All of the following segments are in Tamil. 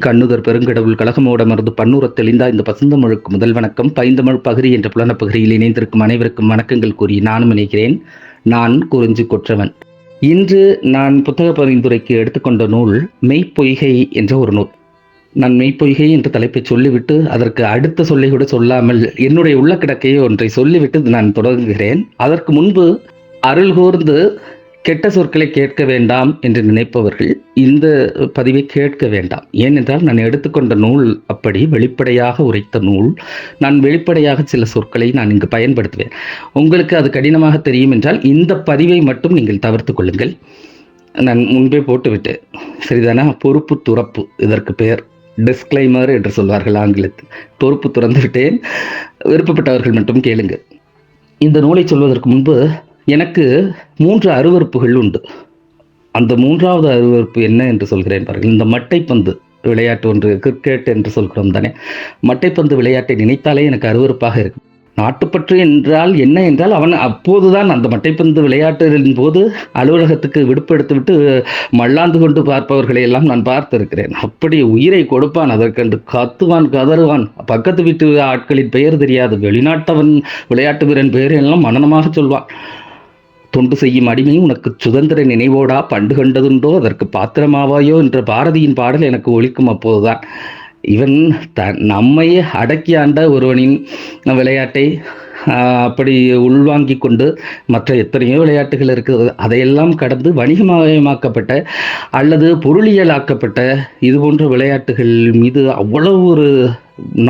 கண்ணுதர் பெருங்கடவுள் கழகமோடமர்ந்து பன்னுரத் தெளிந்தா இந்த பசுந்தமிழுக்கு முதல் வணக்கம். பைந்தமிழ் பகிரி என்ற புலனப் பகுதியில் இணைந்திருக்கும் அனைவருக்கும் வணக்கங்கள் கூறி நானும் நினைக்கிறேன் நான் குறிஞ்சி கொற்றவன். இன்று நான் புத்தக பரிந்துரைக்கு எடுத்துக்கொண்ட நூல் மெய்ப்பொய்கை என்ற ஒரு நூல். நான் மெய்ப்பொய்கை என்ற தலைப்பை சொல்லிவிட்டு அதற்கு அடுத்த சொல்லை கூட சொல்லாமல் என்னுடைய உள்ள கிடக்கையை ஒன்றை சொல்லிவிட்டு நான் தொடங்குகிறேன். அதற்கு முன்பு அருள் கூர்ந்து கெட்ட சொற்களை கேட்க வேண்டாம் என்று நினைப்பவர்கள் இந்த பதிவை கேட்க வேண்டாம். ஏனென்றால் நான் எடுத்துக்கொண்ட நூல் அப்படி வெளிப்படையாக உரைத்த நூல். நான் வெளிப்படையாக சில சொற்களை நான் இங்கு பயன்படுத்துவேன். உங்களுக்கு அது கடினமாக தெரியும் என்றால் இந்த பதிவை மட்டும் நீங்கள் தவிர்த்து கொள்ளுங்கள். நான் முன்பே போட்டுவிட்டேன். சரிதானா? பொறுப்பு துறப்பு இதற்கு பெயர் டிஸ்க்ளைமர் என்று சொல்வார்கள் ஆங்கிலத்தில். பொறுப்பு துறந்து விட்டேன். விருப்பப்பட்டவர்கள் மட்டும் கேளுங்க இந்த நூலை சொல்வதற்கு முன்பு எனக்கு மூன்று அருவறுப்புகள் உண்டு. அந்த மூன்றாவது அருவறுப்பு என்ன என்று சொல்கிறேன் பாருங்கள். இந்த மட்டைப்பந்து விளையாட்டு ஒன்று கிரிக்கெட் என்று சொல்கிறோம் தானே. மட்டைப்பந்து விளையாட்டை நினைத்தாலே எனக்கு அருவறுப்பாக இருக்கும். நாட்டுப்பற்று என்றால் என்ன என்றால் அவன் அப்போதுதான் அந்த மட்டைப்பந்து விளையாட்டின் போது அலுவலகத்துக்கு விடுப்பெடுத்து விட்டு மல்லாந்து கொண்டு பார்ப்பவர்களை எல்லாம் நான் பார்த்திருக்கிறேன். அப்படி உயிரை கொடுப்பான் அதற்கென்று கத்துவான் கதறுவான். பக்கத்து வீட்டு ஆட்களின் பெயர் தெரியாது. வெளிநாட்டவன் விளையாட்டு வீரன் பெயர் எல்லாம் மனநமாக சொல்வான். தொண்டு செய்யும் அடிமை உனக்கு சுதந்திர நினைவோடா பண்டு கண்டதுண்டோ அதற்கு பாத்திரமாவாயோ? என்ற பாரதியின் பாடல் எனக்கு ஒழிக்கும் அப்போதுதான். இவன் த நம்மை அடக்கி ஆண்ட ஒருவனின் விளையாட்டை அப்படி உள்வாங்கி கொண்டு மற்ற எத்தனையோ விளையாட்டுகள் இருக்குது அதையெல்லாம் கடந்து வணிகமயமாக்கப்பட்ட அல்லது பொருளியலாக்கப்பட்ட இது போன்ற விளையாட்டுகள் மீது அவ்வளவு ஒரு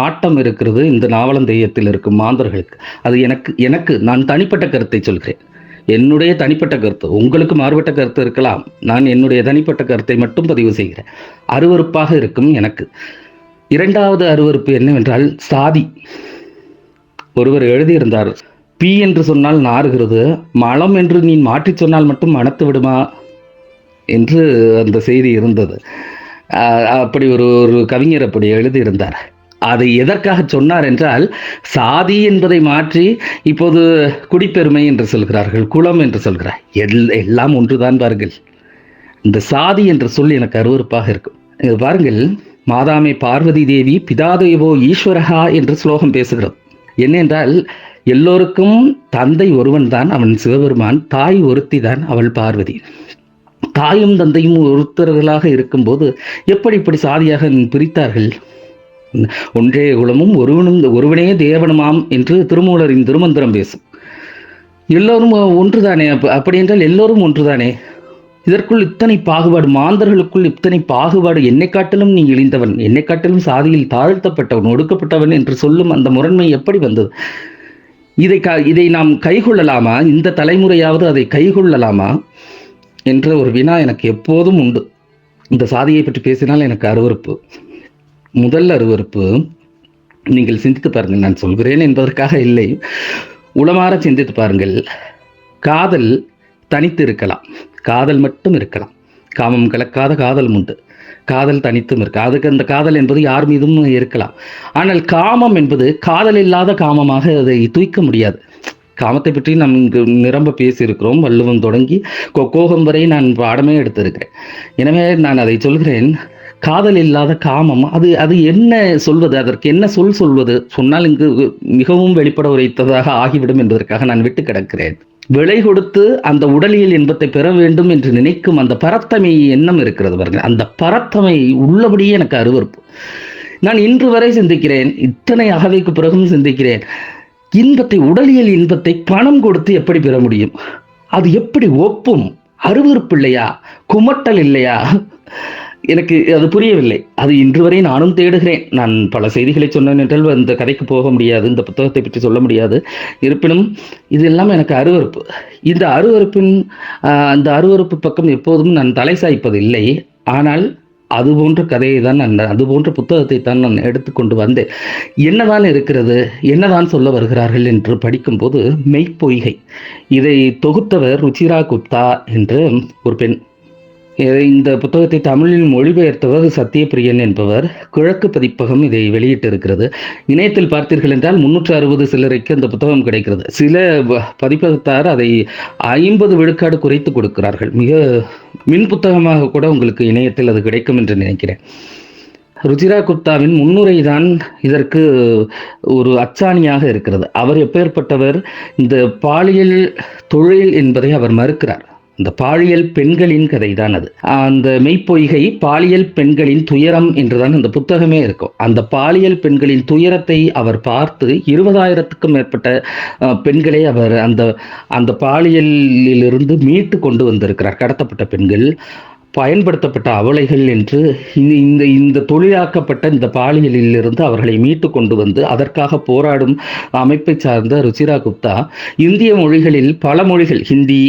நாட்டம் இருக்கிறது. இந்த நாவலந்தெய்யத்தில் இருக்கும் மாந்தர்களுக்கு. அது எனக்கு எனக்கு நான் தனிப்பட்ட கருத்தை சொல்கிறேன். என்னுடைய தனிப்பட்ட கருத்து உங்களுக்கு மாறுபட்ட கருத்து இருக்கலாம். நான் என்னுடைய தனிப்பட்ட கருத்தை மட்டும் பதிவு செய்கிறேன். அருவறுப்பாக இருக்கும் எனக்கு. இரண்டாவது அருவறுப்பு என்னவென்றால் சாதி. ஒருவர் எழுதியிருந்தார் பி என்று சொன்னால் நாறுகிறது மலம் என்று நீ மாற்றி சொன்னால் மட்டும் மணத்து விடுமா? என்று அந்த செய்தி இருந்தது. அப்படி ஒரு ஒரு கவிஞர் அப்படி எழுதியிருந்தார். அதை எதற்காக சொன்னார் என்றால் சாதி என்பதை மாற்றி இப்போது குடிப்பெருமை என்று சொல்கிறார்கள் குலம் என்று சொல்கிறார். எல் எல்லாம் ஒன்றுதான் பாருங்கள். இந்த சாதி என்ற சொல் எனக்கு அருவறுப்பாக இருக்கும். இது பாருங்கள் மாதாமை பார்வதி தேவி பிதாதேவோ ஈஸ்வரகா என்று ஸ்லோகம் பேசுகிறது. என்னென்றால் எல்லோருக்கும் தந்தை ஒருவன் தான் அவன் சிவபெருமான் தாய் ஒருத்தி தான் அவள் பார்வதி. தாயும் தந்தையும் ஒருத்தர்களாக இருக்கும்போது எப்படி இப்படி சாதியாக பிரித்தார்கள்? ஒன்றே குலமும் ஒருவனும் ஒருவனே தேவனுமாம் என்று திருமூலரின் திருமந்திரம் பேசும். எல்லோரும் ஒன்றுதானே? அப்படி என்றால் எல்லோரும் ஒன்றுதானே? இதற்குள் இத்தனை பாகுபாடு மாந்தர்களுக்குள் இத்தனை பாகுபாடு என்னை காட்டிலும் நீ இழிந்தவன் என்னை காட்டிலும் சாதியில் தாழ்த்தப்பட்டவன் ஒடுக்கப்பட்டவன் என்று சொல்லும் அந்த முரண்மை எப்படி வந்தது? இதை க இதை நாம் கைகொள்ளலாமா? இந்த தலைமுறையாவது அதை கைகொள்ளலாமா? என்ற ஒரு வினா எனக்கு எப்போதும் உண்டு. இந்த சாதியை பற்றி பேசினால் எனக்கு அருவறுப்பு முதல் அருவறுப்பு நீங்கள் சிந்தித்து பாருங்கள் நான் சொல்கிறேன் என்பதற்காக இல்லை. உளமாற சிந்தித்து பாருங்கள். காதல் தனித்து இருக்கலாம். காதல் மட்டும் இருக்கலாம். காமம் கலக்காத காதல் உண்டு. காதல் தனித்தும் இருக்கு அதுக்கு அந்த காதல் என்பது யார் மீதும் இருக்கலாம். ஆனால் காமம் என்பது காதல் இல்லாத காமமாக அதை தூய்க்க முடியாது. காமத்தை பற்றி நாம் இங்கு நிரம்ப பேசியிருக்கிறோம். வள்ளுவம் தொடங்கி கொக்கோகம் வரை நான் பாடமே எடுத்திருக்கிறேன். எனவே நான் அதை சொல்கிறேன். காதல் இல்லாத காமம் அது அது என்ன சொல்வது? அதற்கு என்ன சொல் சொல்வது? சொன்னால் இங்கு மிகவும் வெளிப்பட உரைத்ததாக ஆகிவிடும் என்பதற்காக நான் விட்டு கிடக்கிறேன். விலை கொடுத்து அந்த உடலியல் இன்பத்தை பெற வேண்டும் என்று நினைக்கும் அந்த பரத்தமை எண்ணம் இருக்கிறது பாருங்கள். அந்த பரத்தமை உள்ளபடியே எனக்கு அருவறுப்பு நான் இன்று வரை சிந்திக்கிறேன் இத்தனை அகவைக்கு பிறகும் சிந்திக்கிறேன். இன்பத்தை உடலியல் இன்பத்தை பணம் கொடுத்து எப்படி பெற முடியும்? அது எப்படி ஒப்பும்? அருவறுப்பு இல்லையா? குமட்டல் இல்லையா? எனக்கு அது புரியவில்லை. அது இன்று வரை நானும் தேடுகிறேன். நான் பல செய்திகளை சொன்னேன் என்றால் இந்த கதைக்கு போக முடியாது இந்த புத்தகத்தை பற்றி சொல்ல முடியாது. இருப்பினும் இது எல்லாம் எனக்கு அருவறுப்பு இந்த அருவறுப்பின் அந்த அருவறுப்பு பக்கம் எப்போதும் நான் தலை சாய்ப்பதில்லை. ஆனால் அது போன்ற கதையை தான் நான் அது போன்ற புத்தகத்தை தான் நான் எடுத்துக்கொண்டு வந்தேன். என்னதான் இருக்கிறது என்னதான் சொல்ல வருகிறார்கள் என்று படிக்கும்போது மெய்ப்பொய்கை. இதை தொகுத்தவர் ருச்சிரா குப்தா என்று ஒரு பெண் இந்த புத்தகத்தை தமிழில் மொழிபெயர்த்தவர் சத்யபிரியன் என்பவர். கிழக்கு பதிப்பகம் இதை வெளியிட்டிருக்கிறது. இணையத்தில் பார்த்தீர்கள் என்றால் முன்னூற்று அறுபது சிலரைக்கு அந்த புத்தகம் கிடைக்கிறது. சில பதிப்பகத்தார் அதை ஐம்பது விழுக்காடு குறைத்து கொடுக்கிறார்கள். மிக மின் புத்தகமாக கூட உங்களுக்கு இணையத்தில் அது கிடைக்கும் என்று நினைக்கிறேன். ருஜிரா குப்தாவின் முன்னுரை தான் இதற்கு ஒரு அச்சாணியாக இருக்கிறது. அவர் எப்பேற்பட்டவர்? இந்த பாலியல் தொழில் என்பதை அவர் மறுக்கிறார். இந்த பாலியல் பெண்களின் கதை தான் அது. அந்த மெய்ப்பொய்கை பாலியல் பெண்களின் துயரம் என்றுதான் அந்த புத்தகமே இருக்கும். அந்த பாலியல் பெண்களின் துயரத்தை அவர் பார்த்து இருபதாயிரத்துக்கும் மேற்பட்ட அஹ், பெண்களை அவர் அந்த அந்த பாலியலிலிருந்து மீட்டு கொண்டு வந்திருக்கிறார். கடத்தப்பட்ட பெண்கள் பயன்படுத்தப்பட்ட அவலைகள் என்று இந்த இந்த இந்த தொழிலாக்கப்பட்ட இந்த பாலியலில் இருந்து அவர்களை மீட்டு கொண்டு வந்து அதற்காக போராடும் அமைப்பை சார்ந்த ருச்சிரா குப்தா இந்திய மொழிகளில் பல மொழிகள் ஹிந்தி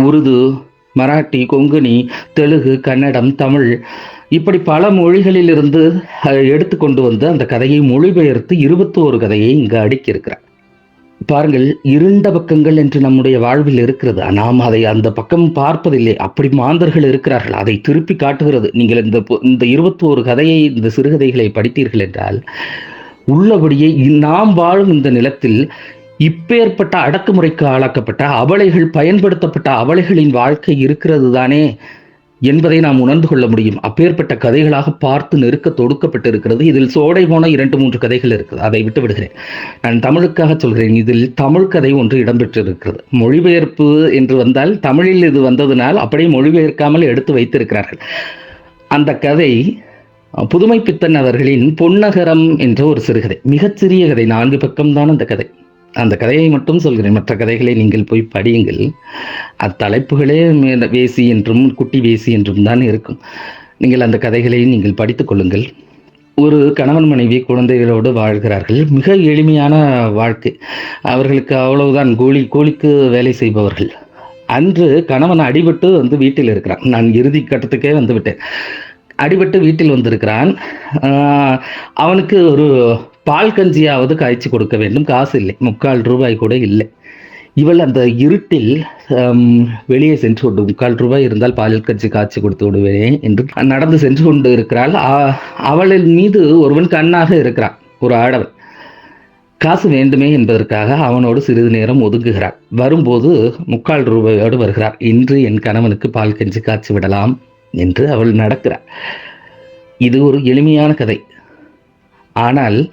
உருது மராட்டி கொங்கணி தெலுங்கு கன்னடம் தமிழ். இப்படி பல மொழிகளிலிருந்து எடுத்துக்கொண்டு வந்து அந்த கதையை மொழிபெயர்த்து இருபத்தோரு கதையை இங்கு அடுக்கியிருக்கிறார். பாருங்கள் இருண்ட பக்கங்கள் என்று நம்முடைய வாழ்வில் இருக்கிறது. நாம் அதை அந்த பக்கம் பார்ப்பதில்லை. அப்படி மாந்தர்கள் இருக்கிறார்கள். அதை திருப்பி காட்டுகிறது. நீங்கள் இந்த இந்த இருபத்தோரு கதையை இந்த சிறுகதைகளை படித்தீர்கள் என்றால் உள்ளபடியே நாம் வாழும் இந்த நிலத்தில் இப்பேற்பட்ட அடக்குமுறைக்கு ஆளாக்கப்பட்ட அவலைகள் பயன்படுத்தப்பட்ட அவலைகளின் வாழ்க்கை இருக்கிறது தானே என்பதை நாம் உணர்ந்து கொள்ள முடியும். அப்பேற்பட்ட கதைகளாக பார்த்து நெருக்க தொடுக்கப்பட்டிருக்கிறது. இதில் சோடை போன இரண்டு மூன்று கதைகள் இருக்குது. அதை விட்டு விடுகிறேன். நான் தமிழுக்காக சொல்கிறேன். இதில் தமிழ் கதை ஒன்று இடம்பெற்றிருக்கிறது. மொழிபெயர்ப்பு என்று வந்தால் தமிழில் இது வந்ததினால் அப்படியே மொழிபெயர்க்காமல் எடுத்து வைத்திருக்கிறார்கள். அந்த கதை புதுமை பித்தன் அவர்களின் பொன்னகரம் என்ற ஒரு சிறுகதை. மிகச்சிறிய கதை. நான்கு பக்கம்தான் அந்த கதை. அந்த கதையை மட்டும் சொல்கிறேன். மற்ற கதைகளை நீங்கள் போய் படியுங்கள். அது தலைப்புகளே வேசி என்றும் குட்டி வேசி என்றும் தான் இருக்கும். நீங்கள் அந்த கதைகளை நீங்கள் படித்து கொள்ளுங்கள். ஒரு கணவன் மனைவி குழந்தைகளோடு வாழ்கிறார்கள். மிக எளிமையான வாழ்க்கை. அவர்களுக்கு அவ்வளவுதான். கூலி கூலிக்கு வேலை செய்பவர்கள். அன்று கணவன் அடிபட்டு வந்து வீட்டில் இருக்கிறான். நான் இறுதி கட்டத்துக்கே வந்து விட்டேன். அடிபட்டு வீட்டில் வந்திருக்கிறான். அவனுக்கு ஒரு பால் கஞ்சியாவது காய்ச்சி கொடுக்க வேண்டும். காசு இல்லை. முக்கால் ரூபாய் கூட இல்லை. இவள் அந்த இருட்டில் வெளியே சென்று கொண்டு முக்கால் ரூபாய் இருந்தால் பால் கஞ்சி காய்ச்சி கொடுத்து விடுவேன் என்று நடந்து சென்று கொண்டு இருக்கிறாள். அவளின் மீது ஒருவன் கண்ணாக இருக்கிறான். ஒரு ஆடவன். காசு வேண்டுமே என்பதற்காக அவனோடு சிறிது நேரம் ஒதுங்குகிறார் வரும்போது முக்கால் ரூபாயோடு வருகிறார். இன்று என் கணவனுக்கு பால் கஞ்சி காய்ச்சி விடலாம் என்று அவள் நடக்கிறார் இது ஒரு எளிமையான கதை. ஆனால்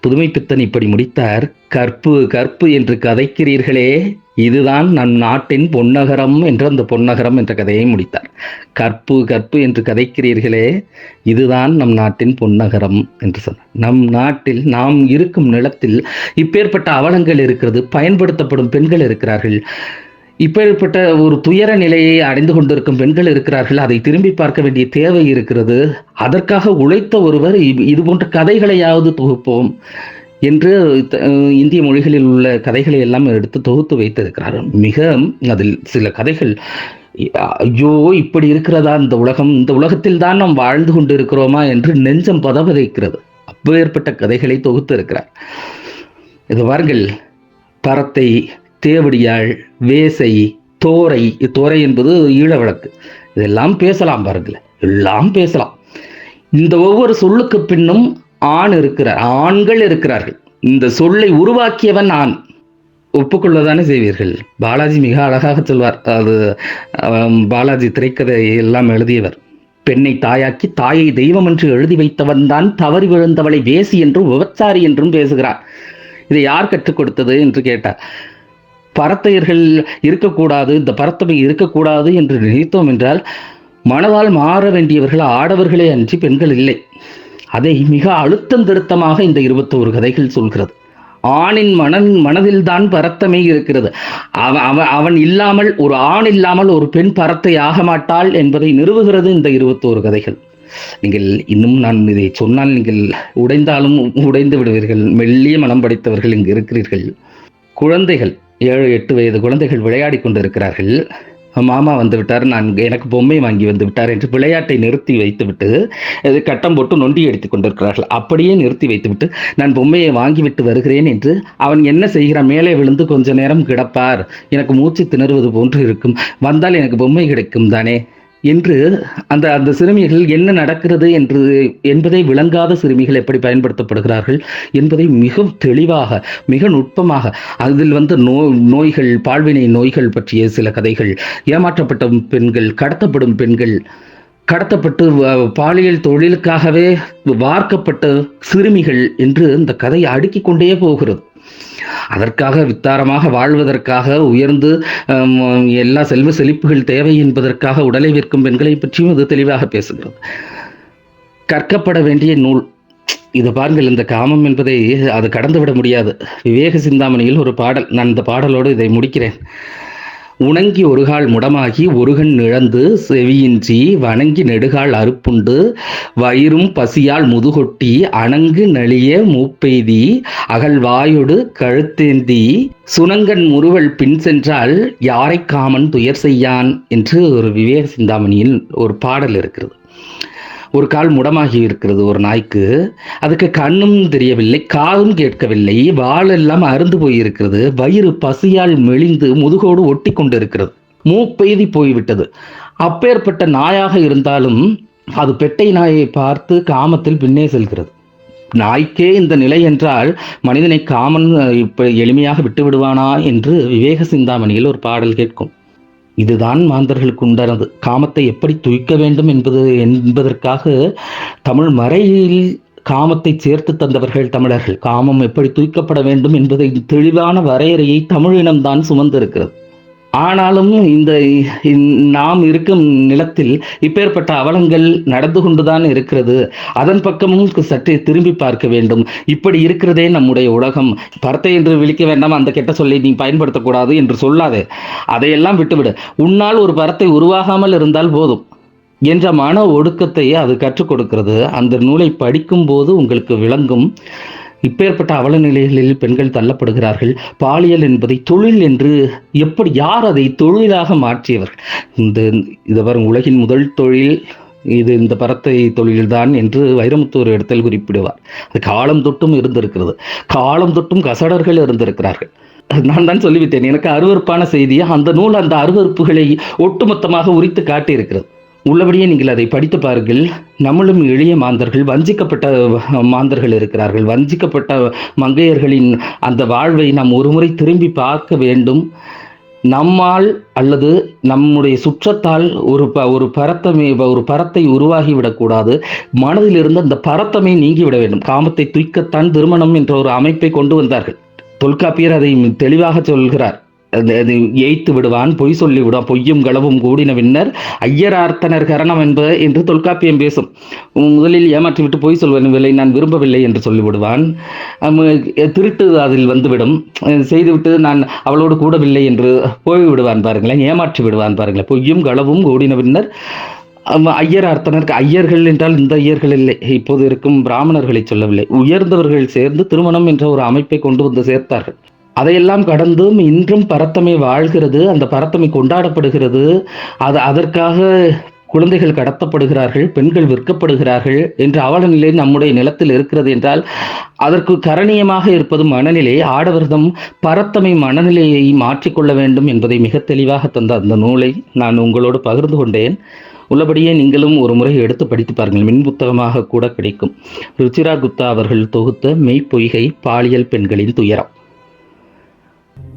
புதுமை பித்தன் இப்படி முடித்தார் கற்பு கற்பு என்று கதைக்கிறீர்களே இதுதான் நம் நாட்டின் பொன்னகரம் என்று அந்த பொன்னகரம் என்ற கதையை முடித்தார். கற்பு கற்பு என்று கதைக்கிறீர்களே இதுதான் நம் நாட்டின் பொன்னகரம் என்று சொன்னார். நம் நாட்டில் நாம் இருக்கும் நிலத்தில் இப்பேற்பட்ட அவலங்கள் இருக்கிறது பயன்படுத்தப்படும் பெண்கள் இருக்கிறார்கள். இப்பேற்பட்ட ஒரு துயர நிலையை அடைந்து கொண்டிருக்கும் பெண்கள் இருக்கிறார்கள். அதை திரும்பி பார்க்க வேண்டிய தேவை இருக்கிறது. அதற்காக உழைத்த ஒருவர் இது போன்ற கதைகளையாவது தொகுப்போம் என்று இந்திய மொழிகளில் உள்ள கதைகளை எல்லாம் எடுத்து தொகுத்து வைத்திருக்கிறார். மிக அதில் சில கதைகள் ஐயோ இப்படி இருக்கிறதா? இந்த உலகம் இந்த உலகத்தில் தான் நாம் வாழ்ந்து கொண்டிருக்கிறோமா? என்று நெஞ்சம் பதவதைக்கிறது. அப்பேற்பட்ட கதைகளை தொகுத்து இருக்கிறார். இது பாருங்கள் பரத்தை தேவடியாள் வேசை தோரை தோரை என்பது ஈழ வழக்கு இதெல்லாம் பேசலாம் பாருங்கள் எல்லாம் பேசலாம். இந்த ஒவ்வொரு சொல்லுக்கு பின்னும் ஆண் இருக்கிறார் ஆண்கள் இருக்கிறார்கள். இந்த சொல்லை உருவாக்கியவன் ஆண் ஒப்புக்கொள்ளதானே செய்வீர்கள்? பாலாஜி மிக அழகாக சொல்வார். அது பாலாஜி திரைக்கதை எல்லாம் எழுதியவர். பெண்ணை தாயாக்கி தாயை தெய்வம் என்று எழுதி வைத்தவன் தான் தவறி விழுந்தவளை வேசி என்றும் விபச்சாரி என்றும் பேசுகிறார் இதை யார் கற்றுக் கொடுத்தது என்று கேட்டார். பரத்தையர்கள் இருக்கக்கூடாது இந்த பரத்தமை இருக்கக்கூடாது என்று நினைத்தோம் என்றால் மனதால் மாற வேண்டியவர்கள் ஆடவர்களே அன்றி பெண்கள் இல்லை. அதை மிக அழுத்தம் திருத்தமாக இந்த இருபத்தோரு கதைகள் சொல்கிறது. ஆணின் மனன் மனதில்தான் பரத்தமை இருக்கிறது. அவன் அவன் அவன் இல்லாமல் ஒரு ஆண் இல்லாமல் ஒரு பெண் பரத்தை ஆக மாட்டாள் என்பதை நிறுவுகிறது இந்த இருபத்தோரு கதைகள். நீங்கள் இன்னும் நான் இதை சொன்னால் நீங்கள் உடைந்தாலும் உடைந்து விடுவீர்கள். மெல்லிய மனம் படைத்தவர்கள் இங்கு இருக்கிறீர்கள். குழந்தைகள் ஏழு எட்டு வயது குழந்தைகள் விளையாடி கொண்டிருக்கிறார்கள். மாமா வந்து விட்டார் நான் எனக்கு பொம்மை வாங்கி வந்து விட்டார் என்று விளையாட்டை நிறுத்தி வைத்துவிட்டு இது கட்டம் போட்டு நொண்டி அடித்துக் கொண்டிருக்கிறார்கள். அப்படியே நிறுத்தி வைத்துவிட்டு நான் பொம்மையை வாங்கிவிட்டு வருகிறேன் என்று அவன் என்ன செய்கிறான்? மேலே விழுந்து கொஞ்ச நேரம் கிடப்பார். எனக்கு மூச்சு திணறுவது போன்று இருக்கும். வந்தால் எனக்கு பொம்மை கிடைக்கும் தானே? என்று அந்த அந்த சிறுமிகள் என்ன நடக்கிறது என்று என்பதை விளங்காத சிறுமிகள் எப்படி பயன்படுத்தப்படுகிறார்கள் என்பதை மிக தெளிவாக மிக நுட்பமாக அதில் வந்து நோ நோய்கள் பால்வினை நோய்கள் பற்றிய சில கதைகள் ஏமாற்றப்பட்ட பெண்கள் கடத்தப்படும் பெண்கள் கடத்தப்பட்டு பாலியல் தொழிலுக்காகவே வார்க்கப்பட்ட சிறுமிகள் என்று இந்த கதை அடுக்கிக் கொண்டே போகிறது. அதற்காக வித்தாரமாக வாழ்வதற்காக உயர்ந்து எல்லா செல்வ செழிப்புகள் தேவை என்பதற்காக உடலை விற்கும் பெண்களை பற்றியும் இது தெளிவாக பேசுகிறது. கற்கப்பட வேண்டிய நூல். இது பாருங்கள் இந்த காமம் என்பதை அது கடந்து விட முடியாது. விவேக சிந்தாமணியில் ஒரு பாடல் நான் இந்த பாடலோடு இதை முடிக்கிறேன். உணங்கி ஒருகால் முடமாகி ஒருகன் இழந்து செவியின்றி வணங்கி நெடுகால் அறுப்புண்டு வயிறும் பசியால் முதுகொட்டி அணங்கு நளிய மூப்பெய்தி அகல் வாயொடு கழுத்தேந்தி சுனங்கன் முறுவல் பின் சென்றால் யாரை காமன் துயர் செய்யான் என்று ஒரு விவேக சிந்தாமணியில் ஒரு பாடல் இருக்கிறது. ஒரு கால் முடமாகி இருக்கிறது ஒரு நாய்க்கு. அதுக்கு கண்ணும் தெரியவில்லை காதும் கேட்கவில்லை. வாழெல்லாம் அருந்து போயிருக்கிறது. வயிறு பசியால் மெலிந்து முதுகோடு ஒட்டி கொண்டு இருக்கிறது மூப்பெய்தி போய்விட்டது. அப்பேற்பட்ட நாயாக இருந்தாலும் அது பெட்டை நாயை பார்த்து காமத்தில் பின்னே செல்கிறது. நாய்க்கே இந்த நிலை என்றால் மனிதனை காமன் இப்ப எளிமையாக விட்டு விடுவானா என்று விவேக சிந்தாமணியில் ஒரு பாடல் கேட்கும். இதுதான் மாந்தர்களுக்கு உண்டானது. காமத்தை எப்படி துய்க்க வேண்டும் என்பது என்பதற்காக தமிழ் மறையில் காமத்தை சேர்த்து தந்தவர்கள் தமிழர்கள். காமம் எப்படி தூய்க்கப்பட வேண்டும் என்பதை தெளிவான வரையறையை தமிழினம்தான் சுமந்திருக்கிறது. ஆனாலும் இந்த நாம் இருக்கும் நிலத்தில் இப்பேற்பட்ட அவலங்கள் நடந்து கொண்டுதான் இருக்கிறது. அதன் பக்கமும் சற்றே திரும்பி பார்க்க வேண்டும். இப்படி இருக்கிறதே நம்முடைய உலகம். பரத்தை என்று விழிக்க வேண்டாம். அந்த கெட்ட சொல்லை நீ பயன்படுத்தக்கூடாது என்று சொல்லாதே. அதையெல்லாம் விட்டுவிடு. உன்னால் ஒரு பரத்தை உருவாகாமல் இருந்தால் போதும். என்ற மன ஒடுக்கத்தை அது கற்றுக் கொடுக்கிறது. அந்த நூலை படிக்கும் போது உங்களுக்கு விளங்கும். இப்பேற்பட்ட அவல நிலைகளில் பெண்கள் தள்ளப்படுகிறார்கள். பாலியல் என்பதை தொழில் என்று எப்படி யார் அதை தொழிலாக மாற்றியவர்கள்? இந்த இது வரும் உலகின் முதல் தொழில் இது இந்த பரத்தை தொழில்தான் என்று வைரமுத்து ஒரு இடத்தில் குறிப்பிடுவார். அது காலம் தொட்டும் இருந்திருக்கிறது. காலம் தொட்டும் கசடர்கள் இருந்திருக்கிறார்கள். நான் தான் சொல்லிவிட்டேன் எனக்கு அருவருப்பான செய்தி அந்த நூல் அந்த அருவருப்புகளை ஒட்டுமொத்தமாக உரித்து காட்டியிருக்கிறது. உள்ளபடியே நீங்கள் அதை படித்து பாருங்கள். நம்மளும் எளிய மாந்தர்கள் வஞ்சிக்கப்பட்ட மாந்தர்கள் இருக்கிறார்கள். வஞ்சிக்கப்பட்ட மங்கையர்களின் அந்த வாழ்வை நாம் ஒருமுறை திரும்பி பார்க்க வேண்டும். நம்மால் அல்லது நம்முடைய சுற்றத்தால் ஒரு ப ஒரு பரத்தமே ஒரு பரத்தை உருவாகி விடக்கூடாது மனதில் இருந்து அந்த பரத்தமே நீங்கிவிட வேண்டும். காமத்தை துய்க்கத்தான் திருமணம் என்ற ஒரு அமைப்பை கொண்டு வந்தார்கள். தொல்காப்பியர் அதை தெளிவாக சொல்கிறார். அது- அது ஏய்த்து விடுவான் பொய் சொல்லி விடுவான் பொய்யும் களவும் கூடின பின்னர் ஐயரார்த்தனர் கரணம் என்ப என்று தொல்காப்பியம் பேசும். முதலில் ஏமாற்றிவிட்டு பொய் சொல்வதில்லை நான் விரும்பவில்லை என்று சொல்லிவிடுவான். திருட்டு அதில் வந்துவிடும். செய்துவிட்டு நான் அவளோடு கூடவில்லை என்று போய் விடுவான் பாருங்களேன் ஏமாற்றி விடுவான் பாருங்களேன். பொய்யும் களவும் கூடின பின்னர் ஐயர் அர்த்தனருக்கு ஐயர்கள் என்றால் இந்த ஐயர்கள் இல்லை. இப்போது இருக்கும் பிராமணர்களை சொல்லவில்லை. உயர்ந்தவர்கள் சேர்ந்து திருமணம் என்ற ஒரு அமைப்பை கொண்டு வந்து சேர்த்தார்கள். அதையெல்லாம் கடந்தும் இன்றும் பரத்தமை வாழ்கிறது அந்த பரத்தமை கொண்டாடப்படுகிறது. அது அதற்காக குழந்தைகள் கடத்தப்படுகிறார்கள் பெண்கள் விற்கப்படுகிறார்கள் என்ற அவல நிலை நம்முடைய நிலத்தில் இருக்கிறது என்றால் அதற்கு கரணியமாக இருப்பது மனநிலை ஆடவர்தம் பரத்தமை மனநிலையை மாற்றிக்கொள்ள வேண்டும் என்பதை மிக தெளிவாக தந்த அந்த நூலை நான் உங்களோடு பகிர்ந்து கொண்டேன். உள்ளபடியே நீங்களும் ஒரு முறை எடுத்து படித்து பாருங்கள் மின் புத்தகமாக கூட கிடைக்கும். ருச்சிரா குப்தா அவர்கள் தொகுத்த மெய்ப்பொய்கை பாலியல் பெண்களின் துயரம்.